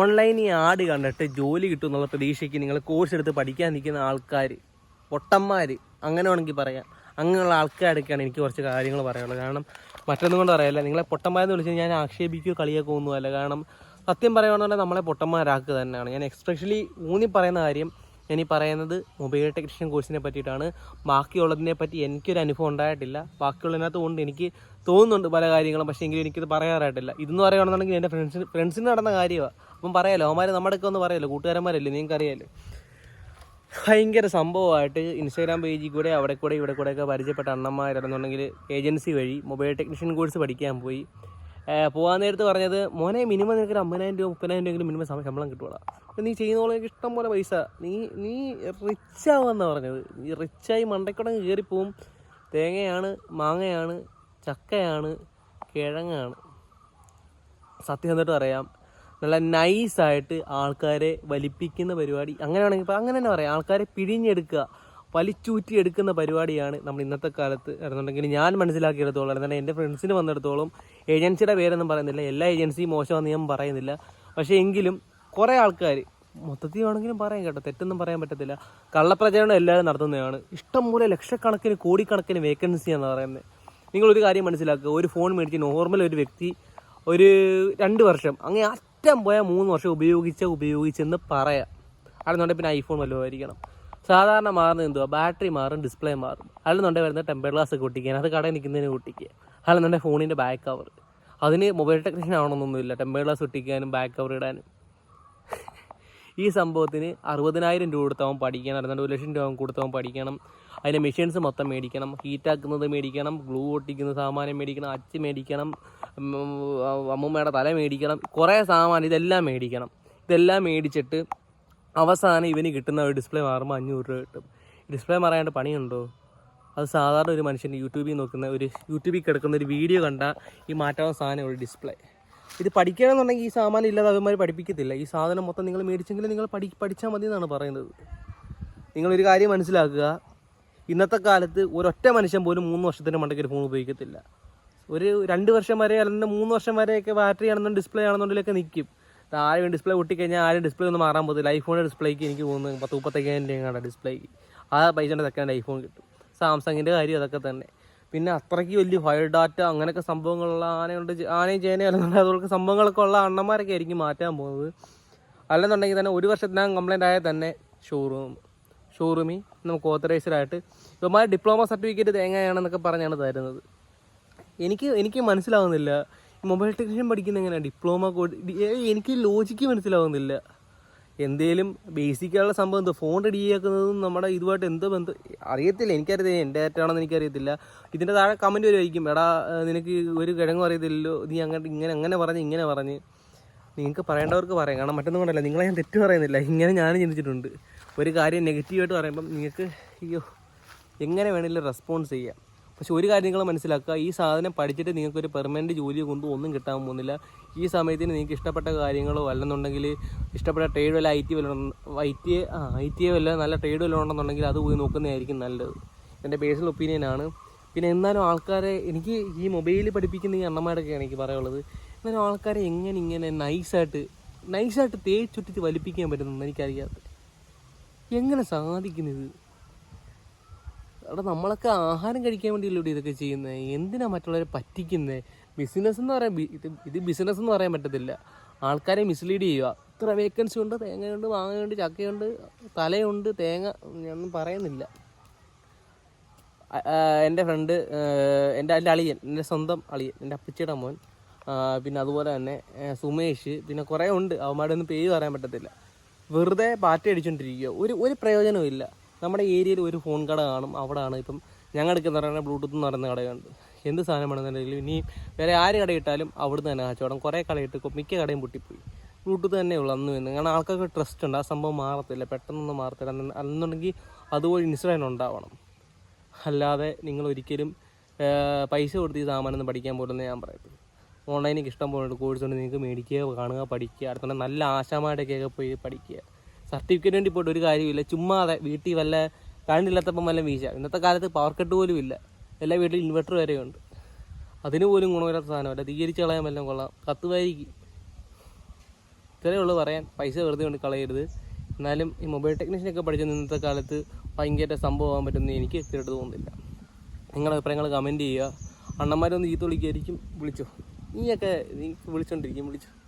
Online ഈ add കണ്ടിട്ട് ജോലി കിട്ടും എന്നുള്ള പ്രതീക്ഷയ്ക്ക് നിങ്ങൾ കോഴ്സ് എടുത്ത് പഠിക്കാൻ നിൽക്കുന്ന ആൾക്കാർ പൊട്ടന്മാർ അങ്ങനെ വേണമെങ്കിൽ പറയാം. അങ്ങനെയുള്ള ആൾക്കാരൊക്കെയാണ് എനിക്ക് കുറച്ച് കാര്യങ്ങൾ പറയാനുള്ളത്. കാരണം മറ്റൊന്നും കൊണ്ട് പറയല്ല. നിങ്ങളെ പൊട്ടന്മാരെന്ന് വിളിച്ച് ഞാൻ ആക്ഷേപിക്കുകയോ കളിയാക്കോ ഒന്നുമല്ല. കാരണം സത്യം പറയുകയാണെന്നുണ്ടെങ്കിൽ നമ്മളെ പൊട്ടന്മാരാക്കുക തന്നെയാണ്. ഞാൻ എക്സ്പെഷ്യലി ഊന്നി പറയുന്ന കാര്യം ഈ പറയുന്നത് മൊബൈൽ ടെക്നീഷ്യൻ കോഴ്സിനെ പറ്റിയിട്ടാണ്. ബാക്കിയുള്ളതിനെ പറ്റി എനിക്കൊരു അനുഭവം ഉണ്ടായിട്ടില്ല. ബാക്കിയുള്ളതിനകത്ത് കൊണ്ട് എനിക്ക് തോന്നുന്നുണ്ട് പല കാര്യങ്ങളും. പക്ഷേ എങ്കിലും എനിക്കിത് പറയാറായിട്ടില്ല. ഇതെന്ന് പറയുകയാണെന്നുണ്ടെങ്കിൽ എന്റെ ഫ്രണ്ട്സിന് ഫ്രണ്ട്സിന് നടന്ന കാര്യമാണ് അപ്പം പറയാലോ അവന്മാർ നമ്മുടെ ഒക്കെ ഒന്ന് പറയാലോ കൂട്ടുകാരന്മാരല്ലേ? നിങ്ങൾക്ക് അറിയാലോ ഭയങ്കര സംഭവമായിട്ട് ഇൻസ്റ്റാഗ്രാം പേജിൽ കൂടെ അവിടെ കൂടെ ഇവിടെ കൂടെയൊക്കെ പരിചയപ്പെട്ട അണ്ണന്മാരാണെന്നുണ്ടെങ്കിൽ ഏജൻസി വഴി മൊബൈൽ ടെക്നീഷ്യൻ കോഴ്സ് പഠിക്കാൻ പോയി. പോകാൻ നേരത്ത് പറഞ്ഞത് മോനെ മിനിമം നിനക്ക് ഒരു അമ്പതിനായിരം രൂപ മുപ്പതിനായിരം രൂപയെങ്കിലും മിനിമം ശമ്പളം കിട്ടുവാടാ. അപ്പം നീ ചെയ്യുന്നോളം എനിക്ക് ഇഷ്ടം പോലെ പൈസ. നീ നീ റിച്ച് ആവുമെന്നാണ് പറഞ്ഞത്. നീ റിച്ചായി മണ്ടക്കുടങ്ങ് കയറിപ്പോവും തേങ്ങയാണ് മാങ്ങയാണ് ചക്കയാണ് കിഴങ്ങാണ്. സത്യം എന്നിട്ട് പറയാം നല്ല നൈസായിട്ട് ആൾക്കാരെ വലിപ്പിക്കുന്ന പരിപാടി അങ്ങനെ വേണമെങ്കിൽ ഇപ്പം അങ്ങനെ തന്നെ പറയാം. ആൾക്കാരെ പിഴിഞ്ഞെടുക്കുക. വലിച്ചൂറ്റി എടുക്കുന്ന പരിപാടിയാണ് നമ്മൾ ഇന്നത്തെ കാലത്ത് നടന്നുണ്ടെങ്കിൽ ഞാൻ മനസ്സിലാക്കിയെടുത്തോളം എന്നാൽ എന്റെ ഫ്രണ്ട്സിന് വന്നിടത്തോളം ഏജൻസിയുടെ പേരൊന്നും പറയുന്നില്ല. എല്ലാ ഏജൻസിയും മോശമാണെന്ന് ഞാൻ പറയുന്നില്ല. പക്ഷേ എങ്കിലും കുറേ ആൾക്കാർ മൊത്തത്തിൽ വേണമെങ്കിലും പറയാം കേട്ടോ തെറ്റൊന്നും പറയാൻ പറ്റത്തില്ല. കള്ളപ്രചരണം എല്ലാവരും നടത്തുന്നതാണ്. ഇഷ്ടംപോലെ ലക്ഷക്കണക്കിന് കോടിക്കണക്കിന് വേക്കൻസിയാണെന്ന് പറയുന്നത്. നിങ്ങളൊരു കാര്യം മനസ്സിലാക്കുക. ഒരു ഫോൺ മേടിച്ച് നോർമൽ ഒരു വ്യക്തി ഒരു രണ്ട് വർഷം അങ്ങനെ അറ്റം പോയാൽ മൂന്ന് വർഷം ഉപയോഗിച്ച ഉപയോഗിച്ചെന്ന് പറയാം. അതെന്നുണ്ടെങ്കിൽ പിന്നെ ഐഫോൺ വല്ലതുമായിരിക്കണം സാധാരണ മാറുന്നത് എന്തുവാ? ബാറ്ററി മാറും ഡിസ്പ്ലേ മാറും. അല്ലെന്നുണ്ടെങ്കിൽ വരുന്ന ടെമ്പർ ഗ്ലാസ് ഒക്കെ ഒട്ടിക്കാൻ അത് കടയിൽ നിൽക്കുന്നതിന് ഒട്ടിക്കുക അല്ലെന്നുണ്ടെങ്കിൽ ഫോണിന്റെ ബാക്ക് കവർ അതിന് മൊബൈൽ ടെക്നീഷ്യൻ ആവണമെന്നൊന്നുമില്ല. ടെമ്പർ ഗ്ലാസ് ഒട്ടിക്കാനും ബാക്ക് കവർ ഇടാനും. ഈ സംഭവത്തിന് അറുപതിനായിരം രൂപ കൊടുത്തവൻ പഠിക്കണം. അല്ലാണ്ട് ഒരു ലക്ഷം രൂപ കൊടുത്തവൻ പഠിക്കണം. അതിന്റെ മെഷീൻസ് മൊത്തം മേടിക്കണം. ഹീറ്റാക്കുന്നത് മേടിക്കണം. ഗ്ലൂ ഒട്ടിക്കുന്ന സാമാനം മേടിക്കണം. അച്ച് മേടിക്കണം. അമ്മൂമ്മയുടെ തല മേടിക്കണം. കുറേ സാമാനം ഇതെല്ലാം മേടിക്കണം. ഇതെല്ലാം മേടിച്ചിട്ട് അവസാനം ഇവന് കിട്ടുന്ന ഒരു ഡിസ്പ്ലേ മാറുമ്പോൾ അഞ്ഞൂറ് രൂപ കിട്ടും. ഡിസ്പ്ലേ മാറാണ്ട് പണിയുണ്ടോ? അത് സാധാരണ ഒരു മനുഷ്യൻ യൂട്യൂബിൽ നോക്കുന്ന ഒരു യൂട്യൂബിൽ കിടക്കുന്ന ഒരു വീഡിയോ കണ്ട ഈ മാറ്റാവുന്ന സാധനം ഒരു ഡിസ്പ്ലേ ഇത് പഠിക്കണമെന്നുണ്ടെങ്കിൽ ഈ സാമാനം ഇല്ലാതെ അവന്മാർ പഠിപ്പിക്കത്തില്ല. ഈ സാധനം മൊത്തം നിങ്ങൾ മേടിച്ചെങ്കിൽ നിങ്ങൾ പഠി പഠിച്ചാൽ മതി എന്നാണ് പറയുന്നത്. നിങ്ങളൊരു കാര്യം മനസ്സിലാക്കുക. ഇന്നത്തെ കാലത്ത് ഒരൊറ്റ മനുഷ്യൻ പോലും മൂന്ന് വർഷത്തിന് മണ്ടയ്ക്ക് ഒരു ഫോൺ ഉപയോഗിക്കത്തില്ല. ഒരു രണ്ട് വർഷം വരെ അല്ലെങ്കിൽ മൂന്ന് വർഷം വരെയൊക്കെ ബാറ്ററി ആണെന്നും ഡിസ്പ്ലേ ആണെന്നുണ്ടെങ്കിലൊക്കെ നിൽക്കും ആരും ഡിസ്പ്ലേ പൊട്ടിക്കഴിഞ്ഞാൽ ആരും ഡിസ്പ്ലേ ഒന്നും മാറാൻ പോകത്തില്ല. ഐഫോണിന്റെ ഡിസ്പ്ലേക്ക് എനിക്ക് തോന്നുന്നു പത്ത് മുപ്പത്തേക്കായിരം രൂപയാണ് ഡിസ്പ്ലേക്ക് ആ പൈസയുടെ സെക്കൻഡ് ഐഫോൺ കിട്ടും. സാംസങ്ങിന്റെ കാര്യം അതൊക്കെ തന്നെ. പിന്നെ അത്രയ്ക്ക് വലിയ ഫയർ ഡാറ്റ അങ്ങനെയൊക്കെ സംഭവങ്ങളുള്ള ആനയുണ്ട് ആനയും ചേനയും അതുപോലെ സംഭവങ്ങളൊക്കെ ഉള്ള അണ്ണന്മാരൊക്കെ ആയിരിക്കും മാറ്റാൻ പോകുന്നത്. അല്ലെന്നുണ്ടെങ്കിൽ തന്നെ ഒരു വർഷത്തിനകം കംപ്ലൈന്റ് ആയാൽ തന്നെ ഷോറൂം ഷോറൂമിൽ നമുക്ക് ഓത്തറൈസ്ഡ് ആയിട്ട് ഇവന്മാർ ഡിപ്ലോമ സർട്ടിഫിക്കറ്റ് തേങ്ങയാണെന്നൊക്കെ പറഞ്ഞാണ് തരുന്നത്. എനിക്ക് എനിക്ക് മനസ്സിലാവുന്നില്ല. മൊബൈൽ ടെക്നീഷ്യൻ പഠിക്കുന്ന എങ്ങനെയാണ് ഡിപ്ലോമ എനിക്ക് ലോജിക്ക് മനസ്സിലാവുന്നില്ല. എന്തേലും ബേസിക്കായുള്ള സംഭവം എന്തോ? ഫോൺ റെഡി ആക്കുന്നതും നമ്മുടെ ഇതുമായിട്ട് എന്തോ ബന്ധം അറിയത്തില്ല. എനിക്കറിയത്തില്ല. എന്റെ ആയിട്ടാണെന്ന് എനിക്കറിയത്തില്ല. ഇതിന്റെ താഴെ കമന്റ് വരുമായിരിക്കും. എടാ നിനക്ക് ഒരു കിഴങ്ങും അറിയത്തില്ലല്ലോ നീ അങ്ങോട്ട് ഇങ്ങനെ അങ്ങനെ പറഞ്ഞ് ഇങ്ങനെ പറഞ്ഞ്. നിങ്ങൾക്ക് പറയേണ്ടവർക്ക് പറയാം. കാരണം മറ്റൊന്നും കൊണ്ടല്ല. നിങ്ങളെ ഞാൻ തെറ്റ് പറയുന്നില്ല. ഇങ്ങനെ ഞാൻ ചിന്തിച്ചിട്ടുണ്ട്. ഒരു കാര്യം നെഗറ്റീവായിട്ട് പറയുമ്പം നിങ്ങൾക്ക് അയ്യോ എങ്ങനെ വേണമെങ്കിലും റെസ്പോൺസ് ചെയ്യാം. പക്ഷെ ഒരു കാര്യം നിങ്ങൾ മനസ്സിലാക്കുക ഈ സാധനം പഠിച്ചിട്ട് നിങ്ങൾക്കൊരു പെർമനന്റ് ജോലി കൊണ്ട് ഒന്നും കിട്ടാൻ പോകുന്നില്ല. ഈ സമയത്തിന് നിങ്ങൾക്ക് ഇഷ്ടപ്പെട്ട കാര്യങ്ങളോ അല്ലെന്നുണ്ടെങ്കിൽ ഇഷ്ടപ്പെട്ട ട്രേഡ് വല്ല ഐ ടി വല്ല ഐ ടി ആ ഐ ടി വല്ല നല്ല ട്രേഡ് വല്ല ഉണ്ടെന്നുണ്ടെങ്കിൽ അത് പോയി നോക്കുന്നതായിരിക്കും നല്ലത്. എന്റെ പേഴ്സണൽ ഒപ്പീനിയനാണ് പിന്നെ എന്നാലും ആൾക്കാരെ എനിക്ക് ഈ മൊബൈലിൽ പഠിപ്പിക്കുന്ന ഈ അണ്ണന്മാരൊക്കെയാണ് എനിക്ക് പറയാനുള്ളത്. എന്നാലും ആൾക്കാരെ എങ്ങനെ ഇങ്ങനെ നൈസായിട്ട് നൈസായിട്ട് തേച്ചുറ്റിച്ച് വലിപ്പിക്കാൻ പറ്റുന്നു എനിക്കറിയാത്ത. എങ്ങനെ സാധിക്കുന്നത്? അവിടെ നമ്മളൊക്കെ ആഹാരം കഴിക്കാൻ വേണ്ടിയല്ലേ ഇതൊക്കെ ചെയ്യുന്നത് എന്തിനാ മറ്റുള്ളവരെ പറ്റിക്കുന്നത് ബിസിനസ് എന്ന് പറയാൻ ഇത് ബിസിനസ് എന്ന് പറയാൻ പറ്റത്തില്ല. ആൾക്കാരെ മിസ്ലീഡ് ചെയ്യുക. ഇത്ര വേക്കൻസി ഉണ്ട് തേങ്ങയുണ്ട് മാങ്ങയുണ്ട് ചക്കയുണ്ട് തലയുണ്ട് തേങ്ങ ഞാനൊന്നും പറയുന്നില്ല. എന്റെ ഫ്രണ്ട് എന്റെ എന്റെ അളിയൻ എന്റെ സ്വന്തം അളിയൻ എന്റെ അപ്പച്ചിയുടെ മോൻ പിന്നെ അതുപോലെ തന്നെ സുമേഷ് പിന്നെ കുറേ ഉണ്ട്. അവന്മാരുടെ ഒന്നും പേര് പറയാൻ പറ്റത്തില്ല. വെറുതെ പാറ്റ അടിച്ചുകൊണ്ടിരിക്കുക ഒരു ഒരു പ്രയോജനവും ഇല്ല. നമ്മുടെ ഏരിയയിൽ ഒരു ഫോൺ കട കാണും. അവിടെയാണ് ഇപ്പം ഞങ്ങൾക്ക് എന്ന് പറയുന്നത് ബ്ലൂടൂത്ത് എന്ന് പറയുന്ന കടയുണ്ട് എന്ത് സാധനമാണെന്നുണ്ടെങ്കിലും ഇനി വേറെ ആര് കടയിട്ടാലും അവിടുന്ന് തന്നെ കച്ചവടം കുറേ കടയിട്ട് മിക്ക കടയും പൊട്ടിപ്പോയി. ബ്ലൂടൂത്ത് തന്നെ ഉള്ളൂ അന്ന് എന്ന് കാരണം ആൾക്കാർക്ക് ട്രസ്റ്റ് ഉണ്ട്. ആ സംഭവം മാറത്തില്ല. പെട്ടെന്നൊന്നും മാറത്തില്ല. അന്നുണ്ടെങ്കിൽ അതുപോലെ ഇൻസിഡന്റ് ഉണ്ടാവണം. അല്ലാതെ നിങ്ങൾ ഒരിക്കലും പൈസ കൊടുത്ത് ഈ സാമാനൊന്നും പഠിക്കാൻ പോലെന്ന് ഞാൻ പറയത്തില്ല. ഓൺലൈനിൽ ഇഷ്ടം പോലെ കോഴ്സ് ഉണ്ട്. നിങ്ങൾക്ക് മേടിക്കുക കാണുക പഠിക്കുക. അടുത്തുള്ള നല്ല ആശാമാരുടെയൊക്കെ പോയി പഠിക്കുക. സർട്ടിഫിക്കറ്റ് വേണ്ടി പോയിട്ട് ഒരു കാര്യമില്ല ചുമ്മാതെ വീട്ടിൽ വല്ല കറണ്ടില്ലാത്തപ്പം വല്ല വീശ ഇന്നത്തെ കാലത്ത് പവർ കട്ട് പോലും ഇല്ല. എല്ലാ വീട്ടിലും ഇൻവെർട്ടർ വരെയുണ്ട്. അതിന് പോലും ഗുണമില്ലാത്ത സാധനമല്ല തീകരിച്ച് കളയാൻ വല്ലതും കൊള്ളാം. കത്തുവായിരിക്കും. ഇത്രയേ ഉള്ളൂ പറയാൻ. പൈസ വെറുതെ കൊണ്ട് കളയരുത്. എന്നാലും ഈ മൊബൈൽ ടെക്നീഷ്യനൊക്കെ പഠിച്ച ഇന്നത്തെ കാലത്ത് ഭയങ്കര സംഭവമാകാൻ പറ്റുമെന്ന് എനിക്ക് കേട്ട് തോന്നുന്നില്ല. നിങ്ങളുടെ അഭിപ്രായങ്ങൾ കമന്റ് ചെയ്യുക. അണ്ണന്മാരൊന്ന് ഈ വിളിക്കുമായിരിക്കും വിളിച്ചോ? നീയൊക്കെ നീ വിളിച്ചോണ്ടിരിക്കും വിളിച്ചോ?